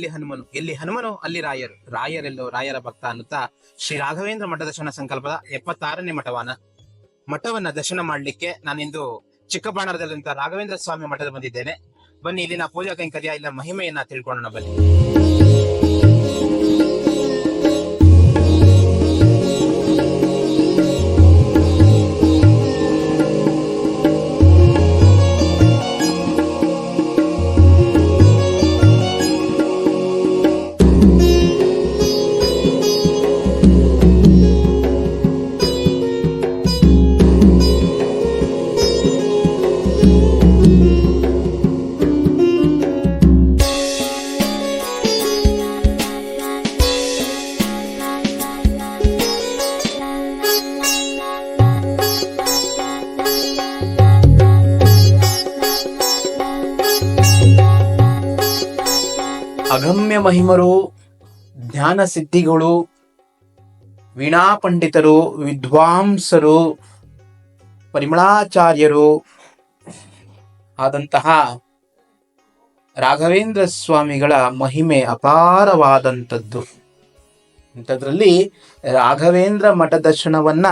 ಅಲ್ಲಿ ಹನುಮನು, ಎಲ್ಲಿ ಹನುಮನು ಅಲ್ಲಿ ರಾಯರು. ರಾಯರೆಲ್ಲೋ, ರಾಯರ ಭಕ್ತ ಅನ್ನುತ್ತಾ ಶ್ರೀ ರಾಘವೇಂದ್ರ ಮಠ ದರ್ಶನ ಸಂಕಲ್ಪದ ಎಪ್ಪತ್ತಾರನೇ ಮಠವಾನ. ಮಠವನ್ನ ದರ್ಶನ ಮಾಡ್ಲಿಕ್ಕೆ ನಾನಿಂದು ಚಿಕ್ಕಬಾಣರದಲ್ಲಿಂತ ರಾಘವೇಂದ್ರ ಸ್ವಾಮಿ ಮಠದ ಬಂದಿದ್ದೇನೆ. ಬನ್ನಿ, ಇಲ್ಲಿನ ಪೂಜಾ ಕೈಂಕರ್ಯ ಇಲ್ಲ ಮಹಿಮೆಯನ್ನ ತಿಳ್ಕೊಳ್ಳೋಣ ಬನ್ನಿ. ಮಹಿಮರು, ಜ್ಞಾನ ಸಿದ್ಧಿಗಳು ವೀಣಾ ಪಂಡಿತರು ವಿದ್ವಾಂಸರು, ಪರಿಮಳಾಚಾರ್ಯರು ಆದಂತಹ ರಾಘವೇಂದ್ರ ಸ್ವಾಮಿಗಳ ಮಹಿಮೆ ಅಪಾರವಾದಂಥದ್ದು. ಇಂಥದ್ರಲ್ಲಿ ರಾಘವೇಂದ್ರ ಮಠ ದರ್ಶನವನ್ನ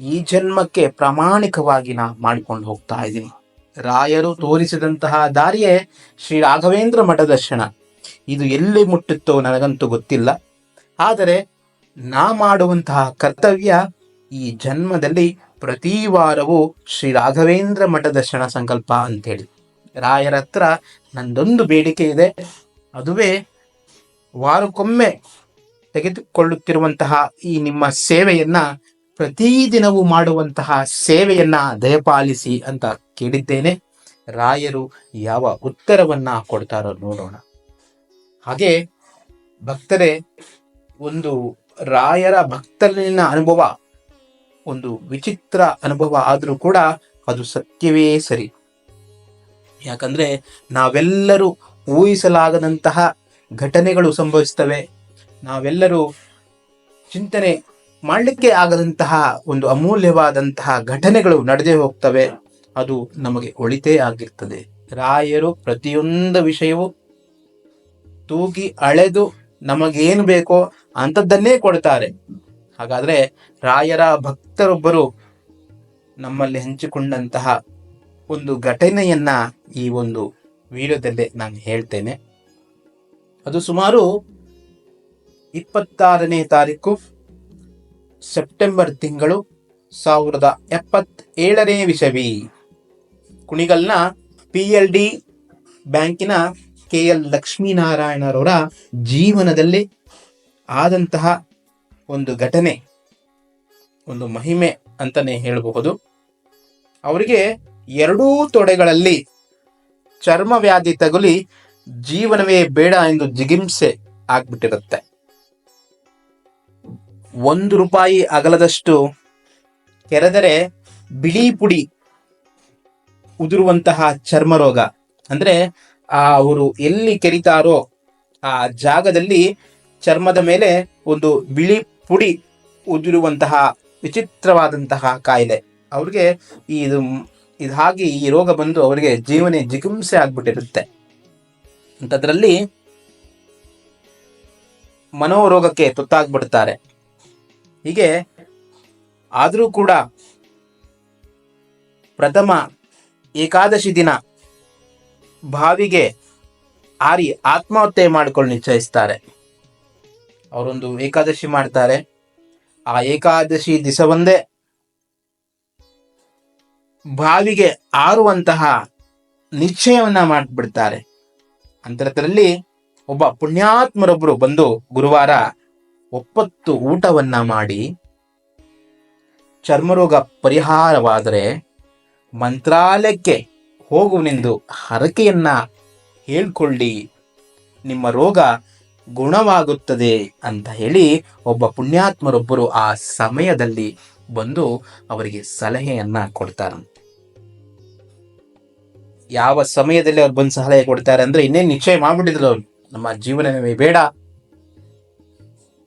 ಈ ಜನ್ಮಕ್ಕೆ ಪ್ರಾಮಾಣಿಕವಾಗಿ ನಾ ಮಾಡಿಕೊಂಡು ಹೋಗ್ತಾ ಇದ್ದೀನಿ. ರಾಯರು ತೋರಿಸಿದಂತಹ ದಾರಿಯೇ ಶ್ರೀ ರಾಘವೇಂದ್ರ ಮಠ ದರ್ಶನ. ಇದು ಎಲ್ಲಿ ಮುಟ್ಟುತ್ತೋ ನನಗಂತೂ ಗೊತ್ತಿಲ್ಲ. ಆದರೆ ನಾ ಮಾಡುವಂತಹ ಕರ್ತವ್ಯ ಈ ಜನ್ಮದಲ್ಲಿ ಪ್ರತಿ ವಾರವೂ ಶ್ರೀ ರಾಘವೇಂದ್ರ ಮಠ ದರ್ಶನ ಸಂಕಲ್ಪ ಅಂತೇಳಿ ರಾಯರ ಹತ್ರ ನಂದೊಂದು ಬೇಡಿಕೆ ಇದೆ. ಅದುವೇ ವಾರಕ್ಕೊಮ್ಮೆ ತೆಗೆದುಕೊಳ್ಳುತ್ತಿರುವಂತಹ ಈ ನಿಮ್ಮ ಸೇವೆಯನ್ನ ಪ್ರತಿದಿನವೂ ಮಾಡುವಂತಹ ಸೇವೆಯನ್ನ ದಯಪಾಲಿಸಿ ಅಂತ ಕೇಳಿದ್ದೇನೆ. ರಾಯರು ಯಾವ ಉತ್ತರವನ್ನ ಕೊಡ್ತಾರೋ ನೋಡೋಣ. ಹಾಗೆ ಭಕ್ತರೇ, ಒಂದು ರಾಯರ ಭಕ್ತರಲ್ಲಿನ ಅನುಭವ, ಒಂದು ವಿಚಿತ್ರ ಅನುಭವ ಆದರೂ ಕೂಡ ಅದು ಸತ್ಯವೇ ಸರಿ. ಯಾಕಂದ್ರೆ ನಾವೆಲ್ಲರೂ ಊಹಿಸಲಾಗದಂತಹ ಘಟನೆಗಳು ಸಂಭವಿಸ್ತವೆ. ನಾವೆಲ್ಲರೂ ಚಿಂತನೆ ಮಾಡಲಿಕ್ಕೆ ಆಗದಂತಹ ಒಂದು ಅಮೂಲ್ಯವಾದಂತಹ ಘಟನೆಗಳು ನಡೆದೇ ಹೋಗ್ತವೆ. ಅದು ನಮಗೆ ಒಳಿತೇ ಆಗಿರ್ತದೆ. ರಾಯರು ಪ್ರತಿಯೊಂದು ವಿಷಯವೂ ತೂಗಿ ಅಳೆದು ನಮಗೇನು ಬೇಕೋ ಅಂಥದ್ದನ್ನೇ ಕೊಡ್ತಾರೆ. ಹಾಗಾದ್ರೆ ರಾಯರ ಭಕ್ತರೊಬ್ಬರು ನಮ್ಮಲ್ಲಿ ಹಂಚಿಕೊಂಡಂತಹ ಒಂದು ಘಟನೆಯನ್ನ ಈ ಒಂದು ವಿಡಿಯೋದಲ್ಲೇ ನಾನು ಹೇಳ್ತೇನೆ. ಅದು ಸುಮಾರು ಇಪ್ಪತ್ತಾರನೇ ತಾರೀಕು ಸೆಪ್ಟೆಂಬರ್ ತಿಂಗಳು ಸಾವಿರದ ಎಪ್ಪತ್ತೇಳನೇ ವಿಷವಿ ಕುಣಿಗಲ್ನ ಪಿ ಎಲ್ ಡಿ ಬ್ಯಾಂಕಿನ ಕೆ ಎಲ್ ಲಕ್ಷ್ಮೀನಾರಾಯಣರವರ ಜೀವನದಲ್ಲಿ ಆದಂತಹ ಒಂದು ಘಟನೆ, ಒಂದು ಮಹಿಮೆ ಅಂತಾನೆ ಹೇಳಬಹುದು. ಅವರಿಗೆ ಎರಡೂ ತೊಡೆಗಳಲ್ಲಿ ಚರ್ಮ ವ್ಯಾಧಿ ತಗುಲಿ ಜೀವನವೇ ಬೇಡ ಎಂದು ಜಿಗಿಂಸೆ ಆಗ್ಬಿಟ್ಟಿರುತ್ತೆ. ಒಂದು ರೂಪಾಯಿ ಅಗಲದಷ್ಟು ಕೆರೆದರೆ ಬಿಳಿ ಪುಡಿ ಉದುರುವಂತಹ ಚರ್ಮ ರೋಗ, ಅಂದ್ರೆ ಆ ಅವರು ಎಲ್ಲಿ ಕೆರಿತಾರೋ ಆ ಜಾಗದಲ್ಲಿ ಚರ್ಮದ ಮೇಲೆ ಒಂದು ಬಿಳಿ ಪುಡಿ ಉದುರುವಂತಹ ವಿಚಿತ್ರವಾದಂತಹ ಕಾಯಿಲೆ. ಅವ್ರಿಗೆ ಇದು ಇದು ಹಾಗೆ ಈ ರೋಗ ಬಂದು ಅವರಿಗೆ ಜೀವನ ಜಿಗುಂಸೆ ಆಗ್ಬಿಟ್ಟಿರುತ್ತೆ. ಅಂಥದ್ರಲ್ಲಿ ಮನೋರೋಗಕ್ಕೆ ತುತ್ತಾಗ್ಬಿಡ್ತಾರೆ. ಹೀಗೆ ಆದರೂ ಕೂಡ ಪ್ರಥಮ ಏಕಾದಶಿ ದಿನ ಭಾವಿಗೆ ಆರಿ ಆತ್ಮಹತ್ಯೆ ಮಾಡಿಕೊಂಡು ನಿಶ್ಚಯಿಸ್ತಾರೆ. ಅವರೊಂದು ಏಕಾದಶಿ ಮಾಡ್ತಾರೆ. ಆ ಏಕಾದಶಿ ದಿವಸವೊಂದೇ ಬಾವಿಗೆ ಆರುವಂತಹ ನಿಶ್ಚಯವನ್ನ ಮಾಡಿಬಿಡ್ತಾರೆ. ಅಂತರದಲ್ಲಿ ಒಬ್ಬ ಪುಣ್ಯಾತ್ಮರೊಬ್ಬರು ಬಂದು ಗುರುವಾರ ಒಪ್ಪತ್ತು ಊಟವನ್ನ ಮಾಡಿ, ಚರ್ಮರೋಗ ಪರಿಹಾರವಾದರೆ ಮಂತ್ರಾಲಯಕ್ಕೆ ಹೋಗುವನೆಂದು ಹರಕೆಯನ್ನ ಹೇಳ್ಕೊಳ್ಳಿ. ನಿಮ್ಮ ರೋಗ ಗುಣವಾಗುತ್ತದೆ ಅಂತ ಹೇಳಿ ಒಬ್ಬ ಪುಣ್ಯಾತ್ಮರೊಬ್ಬರು ಆ ಸಮಯದಲ್ಲಿ ಬಂದು ಅವರಿಗೆ ಸಲಹೆಯನ್ನ ಕೊಡ್ತಾರಂತೆ ಯಾವ ಸಮಯದಲ್ಲಿ ಅವ್ರು ಬಂದು ಸಲಹೆ ಕೊಡ್ತಾರೆ ಅಂದ್ರೆ ಇನ್ನೇನು ನಿಶ್ಚಯ ಮಾಡ್ಬಿಟ್ಟಿದ್ರು ಅವ್ರು. ನಮ್ಮ ಜೀವನವೇ ಬೇಡ.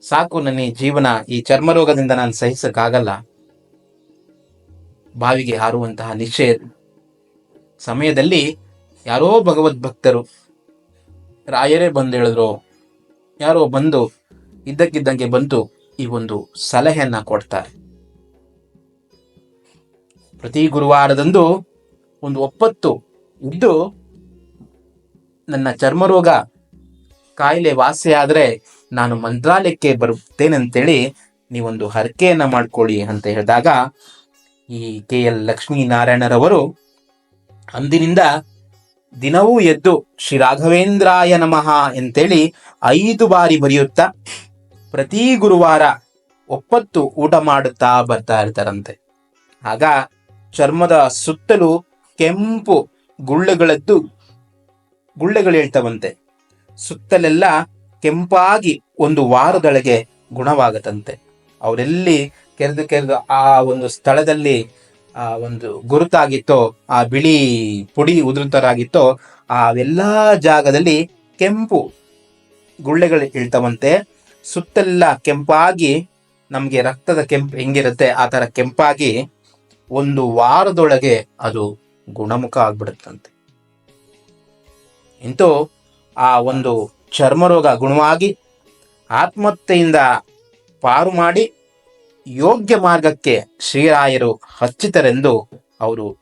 ಸಾಕು ನನ್ನ ಜೀವನ, ಈ ಚರ್ಮ ರೋಗದಿಂದ ನಾನು ಸಹಿಸಕ್ಕಾಗಲ್ಲ. ಬಾವಿಗೆ ಹಾರುವಂತಹ ನಿಶ್ಚಯ ಸಮಯದಲ್ಲಿ ಯಾರೋ ಭಗವದ್ ಭಕ್ತರು ರಾಯರೇ ಬಂದು ಹೇಳಿದ್ರು ಯಾರೋ ಬಂದು ಇದ್ದಕ್ಕಿದ್ದಂಗೆ ಬಂದು ಈ ಒಂದು ಸಲಹೆಯನ್ನ ಕೊಡ್ತಾರೆ. ಪ್ರತಿ ಗುರುವಾರದಂದು ಒಂದು ಒಪ್ಪತ್ತು ಇದ್ದು ನನ್ನ ಚರ್ಮರೋಗ ಕಾಯಿಲೆ ವಾಸಿಯಾದರೆ ನಾನು ಮಂತ್ರಾಲಯಕ್ಕೆ ಬರುತ್ತೇನಂತೇಳಿ ನೀವೊಂದು ಹರಕೆಯನ್ನ ಮಾಡ್ಕೊಳ್ಳಿ ಅಂತ ಹೇಳಿದಾಗ ಈ ಕೆ ಎಲ್ ಲಕ್ಷ್ಮೀನಾರಾಯಣರವರು ಅಂದಿನಿಂದ ದಿನವೂ ಎದ್ದು ಶ್ರೀ ರಾಘವೇಂದ್ರಾಯ ನಮಃ ಅಂತೇಳಿ ಐದು ಬಾರಿ ಬರೆಯುತ್ತಾ ಪ್ರತಿ ಗುರುವಾರ ಒಪ್ಪತ್ತು ಊಟ ಮಾಡುತ್ತಾ ಬರ್ತಾ ಇರ್ತಾರಂತೆ. ಆಗ ಚರ್ಮದ ಸುತ್ತಲೂ ಕೆಂಪು ಗುಳ್ಳೆಗಳದ್ದು ಗುಳ್ಳೆಗಳು ಹೇಳ್ತವಂತೆ. ಸುತ್ತಲೆಲ್ಲ ಕೆಂಪಾಗಿ ಒಂದು ವಾರದೊಳಗೆ ಗುಣವಾಗತ್ತಂತೆ. ಅವರೆಲ್ಲಿ ಕೆರೆದು ಕೆರೆದು ಆ ಒಂದು ಸ್ಥಳದಲ್ಲಿ ಆ, ಒಂದು ಗುರುತಾಗಿತ್ತೋ, ಆ ಬಿಳಿ ಪುಡಿ ಆ ಅವೆಲ್ಲ ಜಾಗದಲ್ಲಿ ಕೆಂಪು ಗುಳ್ಳೆಗಳು ಇಳ್ತವಂತೆ. ಸುತ್ತೆಲ್ಲ ಕೆಂಪಾಗಿ, ನಮಗೆ ರಕ್ತದ ಕೆಂಪು ಹೆಂಗಿರುತ್ತೆ, ಆ ಥರ ಕೆಂಪಾಗಿ ಒಂದು ವಾರದೊಳಗೆ ಅದು ಗುಣಮುಖ ಆಗ್ಬಿಡುತ್ತಂತೆ. ಇಂತು ಆ ಒಂದು ಚರ್ಮರೋಗ ಗುಣವಾಗಿ ಆತ್ಮಹತ್ಯೆಯಿಂದ ಪಾರು ಮಾಡಿ ಯೋಗ್ಯ ಮಾರ್ಗಕ್ಕೆ ಶ್ರೀರಾಯರು ಹಚ್ಚಿತರೆಂದು ಅವರು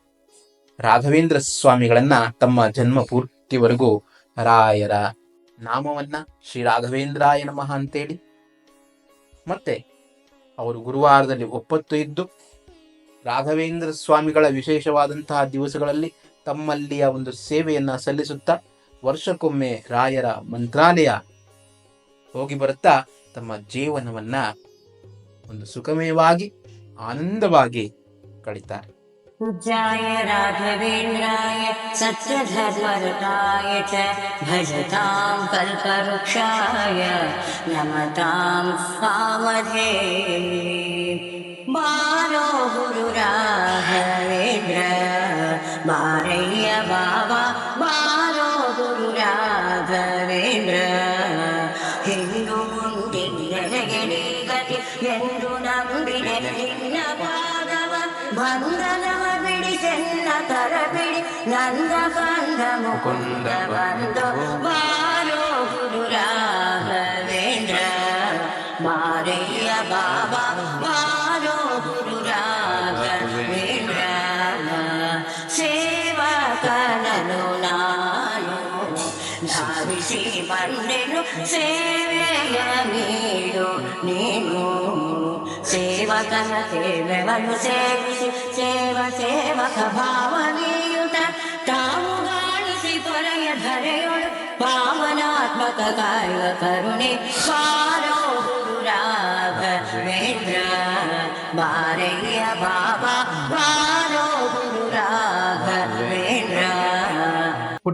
ರಾಘವೇಂದ್ರ ಸ್ವಾಮಿಗಳನ್ನ ತಮ್ಮ ಜನ್ಮ ಪೂರ್ತಿವರೆಗೂ ರಾಯರ ನಾಮವನ್ನ ಶ್ರೀ ರಾಘವೇಂದ್ರಾಯ ನಮಃ ಅಂತೇಳಿ. ಮತ್ತೆ ಅವರು ಗುರುವಾರದಲ್ಲಿ ಒಪ್ಪತ್ತು ಇದ್ದು ರಾಘವೇಂದ್ರ ಸ್ವಾಮಿಗಳ ವಿಶೇಷವಾದಂತಹ ದಿವಸಗಳಲ್ಲಿ ತಮ್ಮಲ್ಲಿಯ ಒಂದು ಸೇವೆಯನ್ನ ಸಲ್ಲಿಸುತ್ತಾ ವರ್ಷಕ್ಕೊಮ್ಮೆ ರಾಯರ ಮಂತ್ರಾಲಯ ಹೋಗಿ ಬರುತ್ತಾ ತಮ್ಮ ಜೀವನವನ್ನ ಒಂದು ಸುಖಮಯವಾಗಿ ಆನಂದವಾಗಿ ಕಳೀತಾರೆ पूज्याय राघवेन्द्राय सत्यधर्मरताय च भजतां कल्पवृक्षाय नमतां कामधेवे बारो गुरुराघवेन्द्र बारय्य बाबा ಬಂಧನವ ಬಿಡಿಸೆನ್ನ ತರ ಬಿಡಿ ನಂದ ಕಂದ ಮುಕುಂದ ಬಂದು ಬಾರೋ ಗುರು ರಾಘವೇಂದ್ರ ಮಾರಯ್ಯ ಬಾಬಾ ಬಾರೋ ಗುರು ರಾಘವೇಂದ್ರ ಸೇವಕನನು ನಾನು ಧಾವಿಸಿ ಬಂದೆನು ಸೇವೆಯ ನೀಡು ನೀನು सेवा करते सेव सेवक भावनियुत तावु गाणिसि परय धरेयोळु पावनात्मक कार्य करुणे स्वारो गुरुराभ मेन्द्र बाबा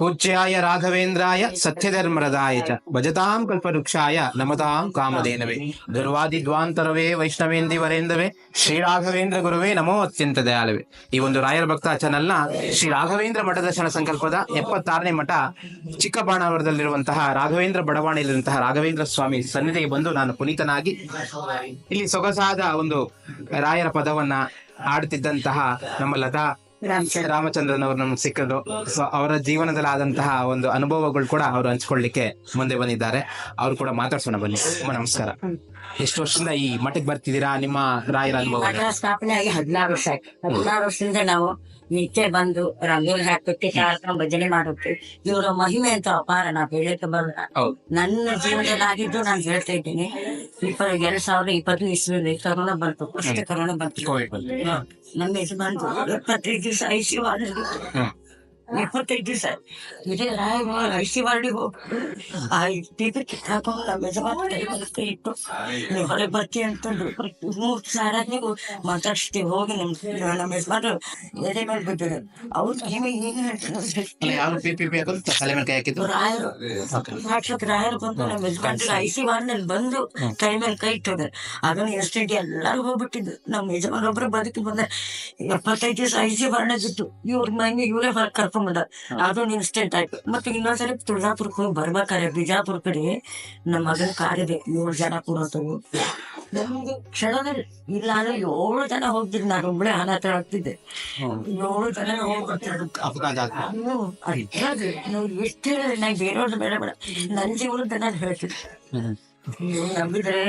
ಪೂಜ್ಯಾಯ ರಾಘವೇಂದ್ರಾಯ ಸತ್ಯಧರ್ಮರದಾಯ ಚ. ಭಜತಾಂ ಕಲ್ಪವೃಕ್ಷಾಯ ನಮತಾಂ ಕಾಮಧೇನವೇ. ದುರ್ವಾದಿದ್ವಾಂತರವೇ ವೈಷ್ಣವೇಂದಿ ವರೇಂದ್ರವೇ, ಶ್ರೀ ರಾಘವೇಂದ್ರ ಗುರುವೇ ನಮೋ ಅತ್ಯಂತ ದಯಾಲವೇ ಈ ಒಂದು ರಾಯರ ಭಕ್ತ ಚಾನೆಲ್ನ ಶ್ರೀ ರಾಘವೇಂದ್ರ ಮಠ ದರ್ಶನ ಸಂಕಲ್ಪದ ಎಪ್ಪತ್ತಾರನೇ ಮಠ ಚಿಕ್ಕಬಾಣಾವರದಲ್ಲಿರುವಂತಹ ರಾಘವೇಂದ್ರ ಬಡವಾಣಿಯಲ್ಲಿರುವಂತಹ ರಾಘವೇಂದ್ರ ಸ್ವಾಮಿ ಸನ್ನಿಧಿಗೆ ಬಂದು ನಾನು ಪುನೀತನಾಗಿ ಇಲ್ಲಿ ಸೊಗಸಾದ ಒಂದು ರಾಯರ ಪದವನ್ನ ಆಡುತ್ತಿದ್ದಂತಹ ನಮ್ಮ ಲತಾ ರಾಮಚಂದ್ರನ್ ಅವರು ನಮ್ಗೆ ಸಿಕ್ಕಿದ್ದು. ಸೊ ಅವರ ಜೀವನದಲ್ಲಿ ಆದಂತಹ ಒಂದು ಅನುಭವಗಳು ಕೂಡ ಅವರು ಹಂಚ್ಕೊಳ್ಳಿಕ್ಕೆ ಮುಂದೆ ಬಂದಿದ್ದಾರೆ. ಅವ್ರು ಕೂಡ ಮಾತಾಡ್ಸೋಣ ಬನ್ನಿ. ನಮಸ್ಕಾರ. ಎಷ್ಟು ವರ್ಷದಿಂದ ಈ ಮಠಕ್ಕೆ ಬರ್ತಿದ್ದೀರಾ? ನಿಮ್ಮ ರಾಯರ ಅನುಭವ? ಮಠ ಸ್ಥಾಪನೆ ಆಗಿ ಹದಿನಾರು ವರ್ಷ ಆಯ್ತು. ಹದಿನಾರು ವರ್ಷದಿಂದ ನಾವು ನಿತ್ಯ ಬಂದು ರಂಗೋಲಿ ಹಾಕುತ್ತೆ ಕಾರ್ಯಕ್ರಮ ಭಜನೆ ಮಾಡುತ್ತೆ ಇವರ ಮಹಿಮೆ ಅಂತ ಅಪಾರ ನಾವು ಹೇಳಕ್ಕೆ ಬರಲ್ಲ. ಹೌದು. ನನ್ನ ಜೀವನದಲ್ಲಿ ಆಗಿದ್ದು ನಾನು ಹೇಳ್ತಾ ಇದ್ದೀನಿ ಇಪ್ಪ ಎರಡ್ ಸಾವಿರದ ಇಪ್ಪತ್ತನೇ ಇಸ್ವಿಯಲ್ಲಿ ಕರೋನಾ ಬಂತು ಫಸ್ಟ್ ಕರೋನಾ ಬಂತು. ಕೋವಿಡ್ ಬಂದು ನಮ್ಮ ಯಜಮಾನ್ ಇಪ್ಪತ್ತೈದು ದಿವಸ ಐಸಿಯು ಹ್ಮ್. ಎಪ್ಪತ್ತೈದು ದಿವಸ ಇದೇ ರಾಯರು ಐಸಿ ವಾರ್ಡಿಗೆ ಹೋಗಿ ಆ ಟಿಕೆಟ್ ಕಿತ್ತಾಕೊಂಡು ನಮ್ಮ ಯಜಮಾನ ಕೈ ಮೇಲೆ ಕೈ ಇಟ್ಟು ನೀವು ಹೊರಗೆ ಬರ್ತೀವಿ ಅಂತಂದು ಮೂರು ನೀವು ಮಾತಾಡಿಸ್ತೀವಿ ಹೋಗಿ ನಮ್ಮ ನಮ್ಮ ಯಜಮಾನರು ಎದೆ ಮೇಲೆ ಬಿದ್ದರು ಅವ್ರ ಕಿವಿ ಏನು ಹೇಳ್ತಾರೆ ರಾಯರು ಸಾಕ್ಷಾತ್ ರಾಯರು ಬಂದು ನಮ್ಮ ಯಜಮಾನ್ರಿಗೆ ಐಸಿ ವಾರ್ನಲ್ಲಿ ಬಂದು ಕೈ ಮೇಲೆ ಕೈ ಇಟ್ಟೋದ್ರು ಅದನ್ನು ಎಸ್ಟೇಟ್ ಎಲ್ಲರೂ ಹೋಗ್ಬಿಟ್ಟಿದ್ದು ನಮ್ಮ ಯಜಮಾನ್ ಒಬ್ರು ಬದುಕಿ ಬಂದ ಎಪ್ಪತ್ತೈದು ದಿವಸ ಐಸಿ ವಾರ್ಣದಿತ್ತು ಇವ್ರ ಮನೆ ಇವರೇ ಹೊರಗೆ ಕರ್ಕೊಂಡ್ಬಂದ ಅದೊಂದು ಇನ್ಸ್ಟೆಂಟ್ ಆಯ್ತು. ಮತ್ತೆ ಇನ್ನೊಂದ್ಸರಿ ತುಳಜಾಪುರಕ್ಕೆ ಹೋಗಿ ಬರ್ಬೇಕಾರೆ ಬಿಜಾಪುರ ಕಡೆ ನಮ್ಮ ಮಗನ ಇದೆ ಏಳು ಜನ ಕೂಡೋತವು. ನಮ್ಗೆ ಕ್ಷಣದಲ್ಲಿ ಇಲ್ಲ ಅಂದ್ರೆ ಏಳು ಜನ ಹೋಗ್ತಿದ್ ನಾನು ಒಬ್ಳೆ ಅನಾಥ ಆಗ್ತಿದ್ದೆ ಏಳು ಜನ ಹೋಗ್ಬರ್ತಾರೆ ಎಷ್ಟು ಹೇಳಿದ್ರೆ ನಾ ಬೇರೆಯವ್ರದ್ದು ಬೇಡ ಬೇಡ. ನನ್ನ ಜೀವನದ ನಾನು ಹೇಳ್ತೀನಿ ನೀವು ನಂಬಿದ್ರೆ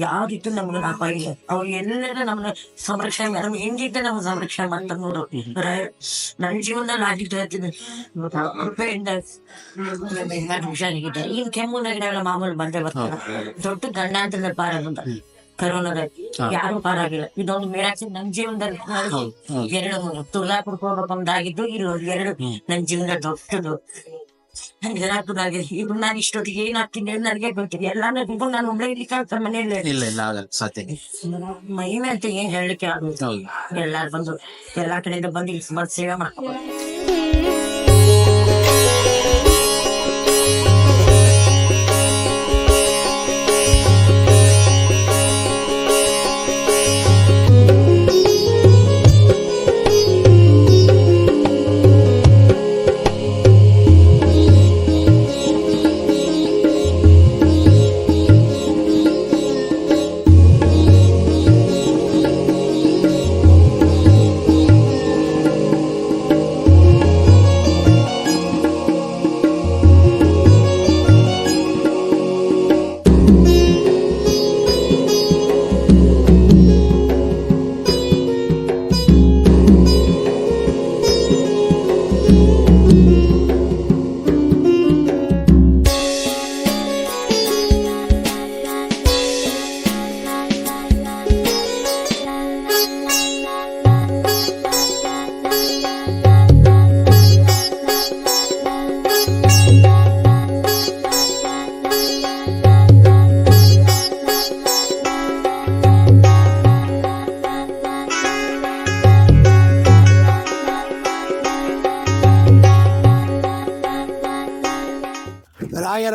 ಯಾವ್ದಿತ್ತು ನಮ್ಗೆ ಇಲ್ಲ ಅವ್ರು ಎಲ್ಲರ ನಮ್ಮನ್ನ ಸಂರಕ್ಷಣೆ ಮಾಡಿ ನಮ್ಗೆ ಹೆಂಗಿದ್ದೆ ನಮ್ಗೆ ಸಂರಕ್ಷಣೆ ಮಾಡ್ತಾರೆ ನೋಡು ನನ್ನ ಜೀವನದಲ್ಲಿ ಆಗಿದ್ದು ಹೇಳ್ತೀನಿ ಕೃಪೆಯಿಂದ ಎಲ್ಲ ಹುಷಾರಾಗಿದೆ ಈಗ ಕೆಮ್ಮು ನೆಗಡಿಗಳ ಮಾಮೂಲು ಬಂದೇ ಬರ್ತಾರೆ ದೊಡ್ಡ ಗಂಡಾಂತರದ ಪಾರಾಗಂತ ಕರೋನಾದ ಯಾರು ಪಾರಾಗಿಲ್ಲ ಇದೊಂದು ಮಿರಾಕ್ಸಿ ನನ್ನ ಜೀವನದಲ್ಲಿ ನಾನು ಎರಡು ತುಳಜಾಪುರಕ್ಕೆ ಹೋಗ್ಬೇಕಂದಾಗಿದ್ದು ಇಲ್ಲಿ ಎರಡು ನನ್ನ ಜೀವನದ ದೊಡ್ಡದು. ಹೈದರಾಬಾದ್ ಈಗ ನಾನು ಇಷ್ಟೊತ್ತಿಗೆ ಏನಾಗ್ತೀನಿ ನನಗೆ ಗೊತ್ತಿದೆ ಎಲ್ಲಾನು ನಾನು ಒಬ್ಬಳೆ ಇಲ್ಲಿ ಮನೆಯಲ್ಲಿ. ಇಲ್ಲ ಇಲ್ಲ ಆಗಲ್ಲ ಸಾಧ್ಯ ಮಹಿಮೆ ಅಂತ ಏನ್ ಹೇಳಲಿಕ್ಕೆ ಆಗುದು ಎಲ್ಲಾರು ಬಂದು ಎಲ್ಲಾ ಕಡೆಯಿಂದ ಬಂದು ಇಲ್ಲಿ ಸುಮಾರು ಸೇವೆ ಮಾಡ್ಕೊಂಡು